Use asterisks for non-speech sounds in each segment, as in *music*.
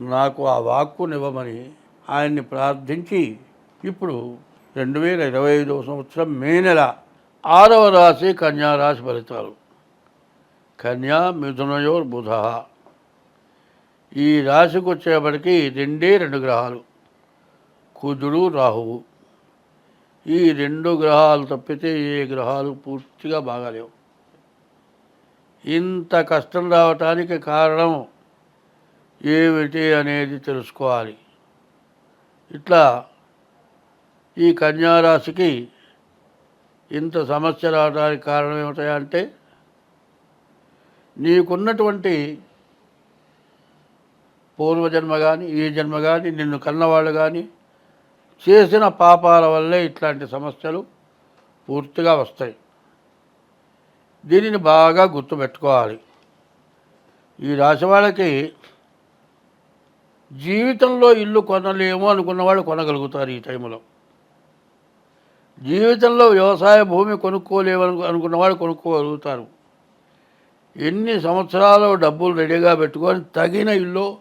నాకు ఆ వాక్కునివ్వమని ఆయన్ని ప్రార్థించి ఇప్పుడు రెండు వేల ఇరవై ఐదవ సంవత్సరం మే నెల ఆరవ రాశి కన్యా రాశి ఫలితాలు. కన్యా మిథునయోర్ బుధ. ఈ రాశికి వచ్చేప్పటికి రెండే రెండు గ్రహాలు కుజుడు రాహువు. ఈ రెండు గ్రహాలు తప్పితే ఏ గ్రహాలు పూర్తిగా బాగాలేవు. ఇంత కష్టం రావటానికి కారణం ఏమిటి అనేది తెలుసుకోవాలి. ఇట్లా ఈ కన్యారాశికి ఇంత సమస్య రావడానికి కారణం ఏమిటంటే నీకున్నటువంటి పూర్వజన్మ కానీ ఈ జన్మ కానీ నిన్ను కన్నవాళ్ళు కానీ చేసిన పాపాల వల్లే ఇట్లాంటి సమస్యలు పూర్తిగా వస్తాయి. దీనిని బాగా గుర్తుపెట్టుకోవాలి. ఈ రాశి వాళ్ళకి జీవితంలో ఇల్లు కొనలేము అనుకున్న వాళ్ళు కొనగలుగుతారు ఈ టైంలో జీవితంలో వ్యవసాయ భూమి కొనుక్కోలేము అనుకున్న వాళ్ళు కొనుక్కోగలుగుతారు. ఎన్ని సంవత్సరాలు డబ్బులు రెడీగా పెట్టుకొని తగిన ఇల్లు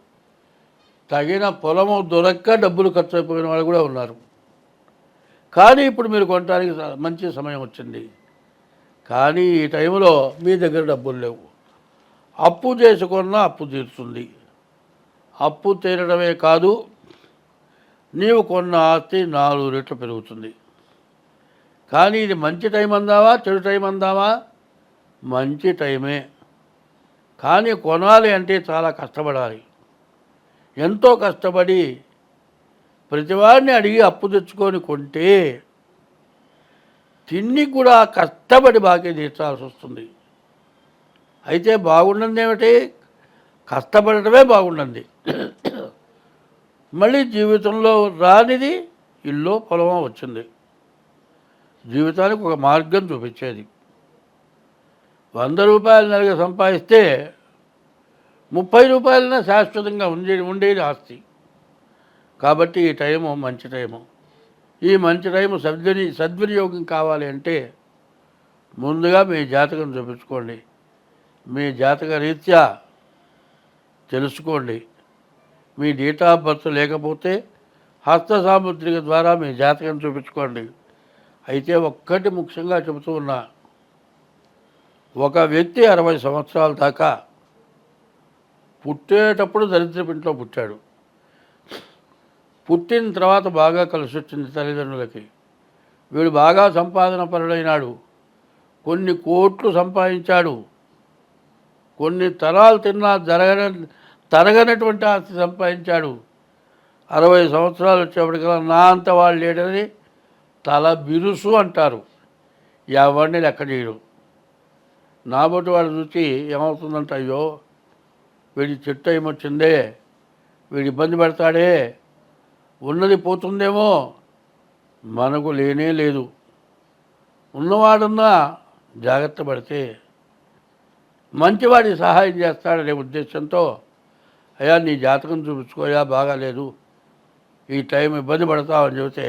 తగిన పొలము దొరక్క డబ్బులు ఖర్చు అయిపోయిన వాళ్ళు కూడా ఉన్నారు. కానీ ఇప్పుడు మీరు కొనడానికి మంచి సమయం వచ్చింది. కానీ ఈ టైంలో మీ దగ్గర డబ్బులు లేవు. అప్పు చేసుకున్న అప్పు తీరుతుంది. అప్పు తీరడమే కాదు నీవు కొన్న ఆస్తి నాలుగు రెట్లు పెరుగుతుంది. కానీ ఇది మంచి టైం అందావా చెడు టైం అందావా? మంచి టైమే. కానీ కొనాలి అంటే చాలా కష్టపడాలి. ఎంతో కష్టపడి ప్రతివాడిని అడిగి అప్పు తెచ్చుకొని కొంటే తిండి కూడా కష్టపడి బాకీ తీర్చాల్సి వస్తుంది. అయితే బాగుండదేమిటి? కష్టపడటమే బాగుండండి మళ్ళీ జీవితంలో రానిది ఇల్లు పొలమో వచ్చింది. జీవితానికి ఒక మార్గం చూపించేది. వంద రూపాయలు నెలగా సంపాదిస్తే ముప్పై రూపాయలనే శాశ్వతంగా ఉండే ఉండేది ఆస్తి. కాబట్టి ఈ టైము మంచి టైము. ఈ మంచి టైము సద్విని సద్వినియోగం కావాలి అంటే ముందుగా మీ జాతకం చూపించుకోండి. మీ జాతక రీత్యా తెలుసుకోండి. మీ డేట్ ఆఫ్ బర్త్ లేకపోతే హస్త సాముద్రిక ద్వారా మీ జాతకం చూపించుకోండి. అయితే ఒక్కటి ముఖ్యంగా చెబుతూ ఉన్నా ఒక వ్యక్తి అరవై సంవత్సరాల దాకా పుట్టేటప్పుడు దరిద్రపింట్లో పుట్టాడు. పుట్టిన తర్వాత బాగా కలిసి వచ్చింది తల్లిదండ్రులకి. వీడు బాగా సంపాదన పరుడైనాడు. కొన్ని కోట్లు సంపాదించాడు. కొన్ని తరాలు తిన్నా జరగన తరగనటువంటి ఆస్తి సంపాదించాడు. అరవై సంవత్సరాలు వచ్చేప్పటికల్లా నా అంత వాళ్ళు లేడని తల బిరుసు అంటారు. ఎవరిని లెక్క చేయరు నాబోటి వాడు చూసి ఏమవుతుందంట అయ్యో వీడి చెట్టు ఏమొచ్చిందే వీడు ఇబ్బంది పెడతాడే ఉన్నది పోతుందేమో మనకు లేనే లేదు. ఉన్నవాడున్నా జాగ్రత్త పడితే మంచివాడి సహాయం చేస్తాడనే ఉద్దేశంతో అయ్యా నీ జాతకం చూపించుకోయా బాగాలేదు. ఈ టైం ఇబ్బంది పడతావని చెబితే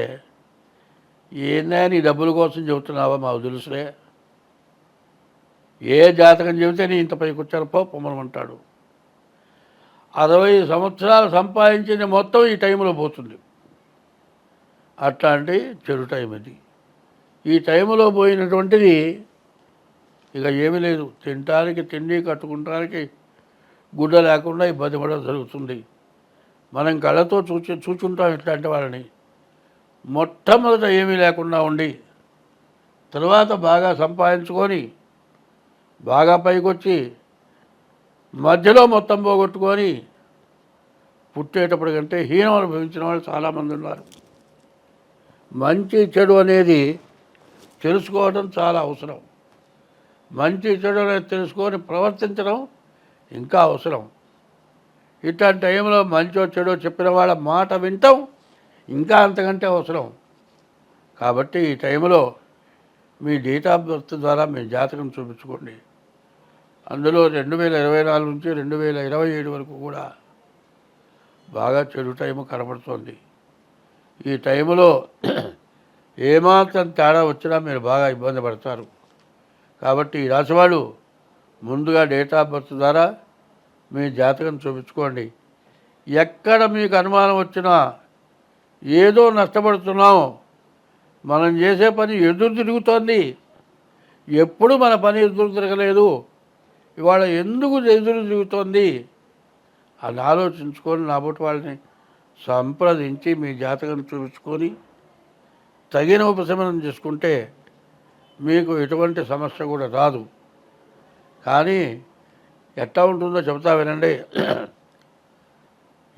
ఏందా నీ డబ్బుల కోసం చెబుతున్నావా మాకు తెలుసులే. ఏ జాతకం చెబితే నీ ఇంత పైకి వచ్చారు పో పొమ్మనమంటాడు అరవై సంవత్సరాలు సంపాదించిన మొత్తం ఈ టైంలో పోతుంది. అట్లాంటి చెడు టైం ఇది. ఈ టైంలో పోయినటువంటిది ఇక ఏమీ లేదు. తినటానికి తిండి కట్టుకుంటానికి గుడ్డ లేకుండా ఇబ్బంది పడడం జరుగుతుంది. మనం కళ్ళతో చూచి చూచుంటాం ఇట్లాంటి వాళ్ళని. మొట్టమొదట ఏమీ లేకుండా ఉండి తర్వాత బాగా సంపాదించుకొని బాగా పైకొచ్చి మధ్యలో మొత్తం పోగొట్టుకొని పుట్టేటప్పటికంటే హీనం అనుభవించిన వాళ్ళు చాలామంది ఉన్నారు. మంచి చెడు అనేది తెలుసుకోవడం చాలా అవసరం. మంచి చెడు అనేది తెలుసుకొని ప్రవర్తించడం ఇంకా అవసరం. ఇట్లాంటి టైంలో మంచో చెడో చెప్పిన వాళ్ళ మాట వింటాం ఇంకా అంతకంటే అవసరం. కాబట్టి ఈ టైంలో మీ డేట్ ఆఫ్ బర్త్ ద్వారా మీ జాతకం చూపించుకోండి. అందులో రెండు వేల ఇరవై నాలుగు నుంచి రెండు వేల ఇరవై ఏడు వరకు కూడా బాగా చెడు టైం కనబడుతోంది. ఈ టైంలో *clears throat* ఏమాత్రం తేడా వచ్చినా మీరు బాగా ఇబ్బంది పడతారు. కాబట్టి ఈ రాశివాళ్ళు ముందుగా డేట్ ఆఫ్ బర్త్ ద్వారా మీ జాతకం చూపించుకోండి. ఎక్కడ మీకు అనుమానం వచ్చినా ఏదో నష్టపడుతున్నాం మనం చేసే పని ఎదురు తిరుగుతోంది. ఎప్పుడు మన పని ఎదురు తిరగలేదు. ఇవాళ ఎందుకు ఎదురు తిరుగుతోంది? అని ఆలోచించుకొని నాబోటి వాళ్ళని సంప్రదించి మీ జాతకం చూపించుకొని తగిన ఉపశమనం చేసుకుంటే మీకు ఎటువంటి సమస్య కూడా రాదు. కానీ ఎట్లా ఉంటుందో చెబుతా వినండి.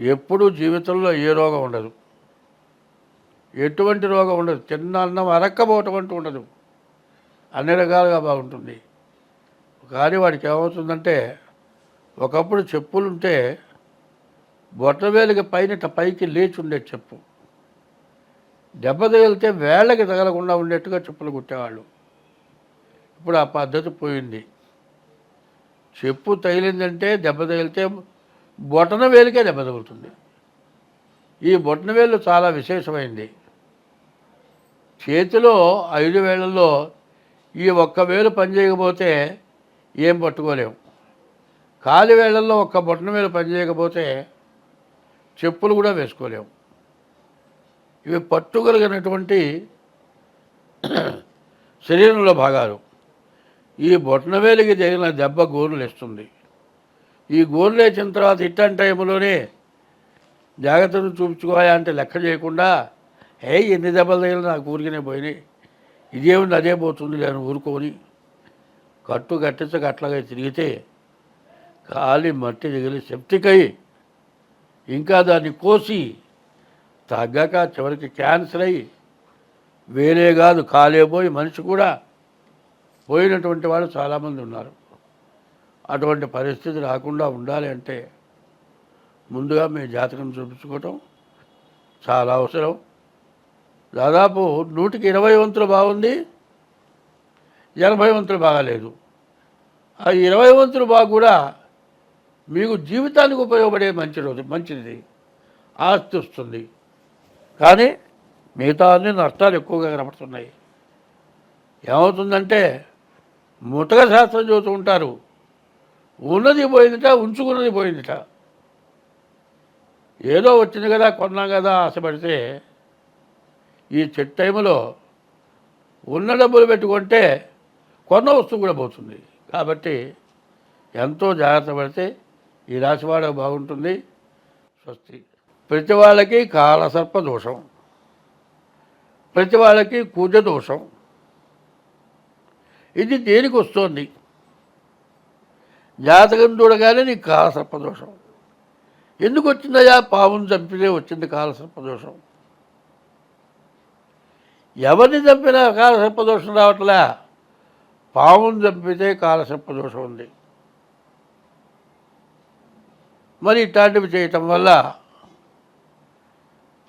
ఎప్పుడు జీవితంలో ఏ రోగం ఉండదు. ఎటువంటి రోగం ఉండదు. చిన్న అన్నం అరక్కపోవటం అంటూ ఉండదు. అన్ని రకాలుగా బాగుంటుంది. కానీ వాడికి ఏమవుతుందంటే ఒకప్పుడు చెప్పులుంటే బొట్టవేలికి పైన పైకి లేచి ఉండే చెప్పు. దెబ్బ తగిలితే వేళ్ళకి తగలకుండా ఉండేట్టుగా చెప్పులు కుట్టేవాళ్ళు. ఇప్పుడు ఆ పద్ధతి పోయింది. చెప్పు తగిలిందంటే దెబ్బ తగిలితే బొటన వేలికే దెబ్బ తగులుతుంది. ఈ బొటన వేలు చాలా విశేషమైంది. చేతిలో ఐదు వేళల్లో ఈ ఒక్క వేలు పనిచేయకపోతే ఏం పట్టుకోలేము కాలి వేళల్లో ఒక్క బొటన వేలు పనిచేయకపోతే చెప్పులు కూడా వేసుకోలేము ఇవి పట్టుగలిగినటువంటి శరీరంలో భాగాలు. ఈ బొట్టనవేలికి తగిలిన దెబ్బ గోరులు ఇస్తుంది ఈ గోరులు వేసిన తర్వాత ఇట్టని టైంలోనే జాగ్రత్తలు చూపించుకోయా అంటే లెక్క చేయకుండా ఏ ఎన్ని దెబ్బలు తగిలిన నాకు ఊరికనే పోయినాయి. ఇదేముంది అదే పోతుంది నేను ఊరుకొని కట్టు కట్టించక అట్లాగే తిరిగితే కాలి మట్టి తగిలి సెప్టిక్ అయ్యి ఇంకా దాన్ని కోసి తగ్గక చివరికి క్యాన్సర్ అయ్యి వేరే కాదు కాలేపోయి మనిషి కూడా పోయినటువంటి వాళ్ళు చాలామంది ఉన్నారు. అటువంటి పరిస్థితి రాకుండా ఉండాలి అంటే ముందుగా మీ జాతకం చూపించుకోవటం చాలా అవసరం. దాదాపు నూటికి ఇరవై వంతులు బాగుంది. ఎనభై వంతులు బాగాలేదు. ఆ ఇరవై వంతులు బాగా కూడా మీకు జీవితానికి ఉపయోగపడే మంచి రోజు మంచిది. ఆస్తి వస్తుంది. కానీ మిగతా అన్ని నష్టాలు ఎక్కువగా కనపడుతున్నాయి ఏమవుతుందంటే ముతక శాస్త్రం చదువుతూ ఉంటారు ఉన్నది పోయిందిట ఉంచుకున్నది పోయిందిట. ఏదో వచ్చింది కదా కొన్నాం కదా ఆశపడితే ఈ చెట్టు టైంలో ఉన్న డబ్బులు పెట్టుకుంటే కొన్న వస్తువు కూడా పోతుంది. కాబట్టి ఎంతో జాగ్రత్త పడితే ఈ రాశివాడ బాగుంటుంది. స్వస్తి. ప్రతి వాళ్ళకి కాలసర్ప దోషం ప్రతి వాళ్ళకి కూజ దోషం ఇది దేనికి వస్తుంది? జాతకం చూడగానే నీకు కాలసర్పదోషం. ఎందుకు వచ్చిందయ్యా? పావును చంపితే వచ్చింది కాలసర్పదోషం. ఎవరిని చంపినా కాలసర్పదోషం రావట్లే? పావును చంపితే కాలసర్పదోషం ఉంది. మరి ఇట్లాంటివి చేయటం వల్ల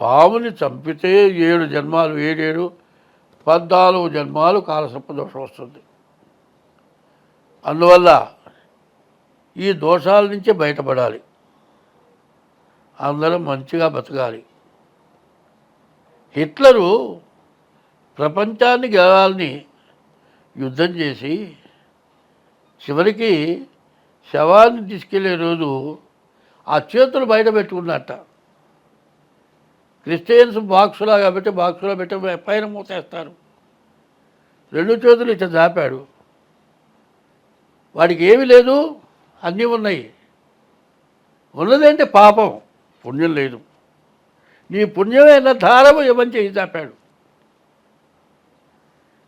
పాముని చంపితే ఏడు జన్మాలు ఏడేడు పద్నాలుగు జన్మాలు కాలసర్పదోషం వస్తుంది. అందువల్ల ఈ దోషాల నుంచి బయటపడాలి. అందరం మంచిగా బతకాలి. హిట్లరు ప్రపంచాన్ని గెలవాలని యుద్ధం చేసి చివరికి శవాన్ని తీసుకెళ్ళే రోజు ఆ చేతులు బయట పెట్టుకున్నట్ట. క్రిస్టియన్స్ బాక్సులా కాబట్టి బాక్సులో పెట్టి పైన మూతేస్తారు రెండు చేతులు ఇట్లా దాపాడు వాడికి ఏమీ లేదు అన్నీ ఉన్నాయి. ఉన్నదంటే పాపం? పుణ్యం లేదు. నీ పుణ్యమైన ధారము ఏమని చేయి చాపాడు.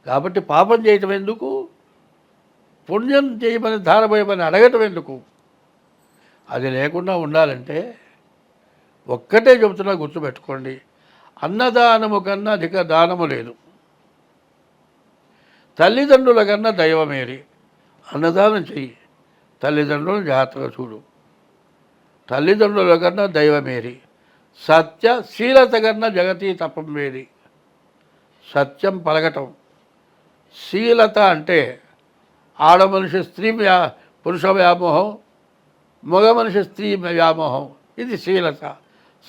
కాబట్టి పాపం చేయటం ఎందుకు? పుణ్యం చేయమని ధారపోయమని అడగటం ఎందుకు? అది లేకుండా ఉండాలంటే ఒక్కటే చెబుతున్నా గుర్తుపెట్టుకోండి. అన్నదానము కన్నా అధిక దానము లేదు. తల్లిదండ్రుల కన్నా దైవమేరి. అన్నదానం చెయ్యి. తల్లిదండ్రులను జాగ్రత్తగా చూడు. తల్లిదండ్రుల కన్నా దైవమేరి. సత్య శీలత కన్నా జగతి తపం వేరి సత్యం పలకటం. శీలత అంటే ఆడ మనిషి స్త్రీ వ్యా పురుష వ్యామోహం మగ మనిషి స్త్రీ వ్యామోహం. ఇది శీలత.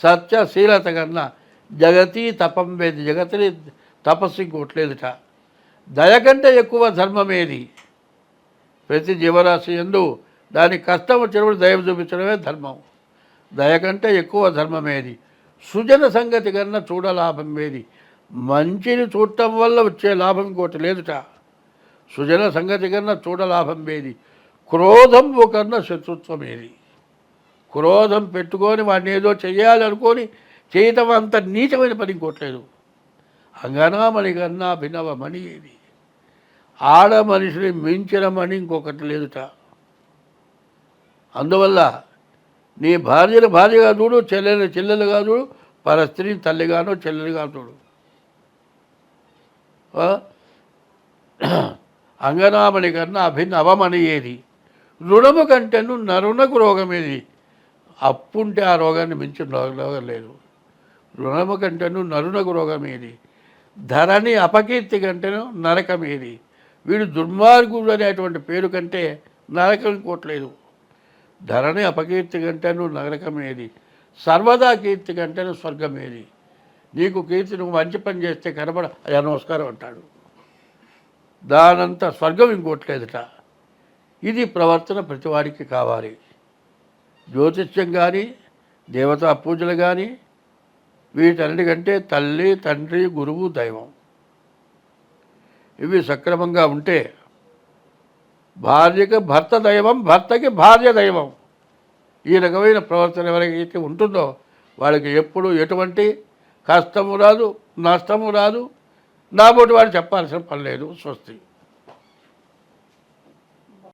సత్య శీలత కన్నా జగతి తపం వేది జగతిని తపస్సు ఇంకోట్లేదుట. దయ కంటే ఎక్కువ ధర్మమేది? ప్రతి జీవరాశి ఎందు దానికి కష్టం వచ్చినప్పుడు దయ చూపించడమే ధర్మం. దయ కంటే ఎక్కువ ధర్మమేది సుజన సంగతి కన్నా చూడలాభం ఏది? మంచిని చూడటం వల్ల వచ్చే లాభం ఇంకోటి లేదుట. సుజన సంగతి కన్నా చూడలాభం ఏది? క్రోధం కన్నా శత్రుత్వం ఏది? క్రోధం పెట్టుకొని వాడిని ఏదో చేయాలనుకొని చేయటం అంత నీచమైన పని ఇంకోట్లేదు అంగనామణి కన్నా భిన్నవమణి ఏది? ఆడ మనిషిని మించడమని ఇంకొకటి లేదుట. అందువల్ల నీ భార్యను భార్యగా చూడు చెల్లెలు చెల్లెలుగా చూడు పర స్త్రీని తల్లిగానో చెల్లెలుగా చూడు. అంగనామణి కన్నా అభిన్న అవమణి ఏది రుణము కంటేను నరునకు రోగం ఏది అప్పుంటే ఆ రోగాన్ని మించిన రోగం లేదు. రుణము కంటేను నరునకు రోగం ఏది ధరణి అపకీర్తి కంటేను నరకం ఏది వీడు దుర్మార్గుడు అనేటువంటి పేరు కంటే నరకం కోట్లేదు. ధరణి అపకీర్తి కంటేను నరకమేది. ఏది సర్వదా కీర్తి కంటేను స్వర్గమేది. నీకు కీర్తి నువ్వు మంచి పని చేస్తే కనబడ అది నమస్కారం అంటాడు. దానంత స్వర్గం ఇంకోట్లేదుట. ఇది ప్రవర్తన ప్రతివాడికి కావాలి. జ్యోతిష్యం కానీ దేవతా పూజలు కానీ వీటన్నిటికంటే తల్లి తండ్రి గురువు దైవం. ఇవి సక్రమంగా ఉంటే భార్యకి భర్త దైవం భర్తకి భార్య దైవం. ఈ రకమైన ప్రవర్తన ఎవరికైతే ఉంటుందో వాళ్ళకి ఎప్పుడు ఎటువంటి కష్టము రాదు నష్టము రాదు. నాబోటి వాడు చెప్పాల్సిన పని లేదు స్వస్తి.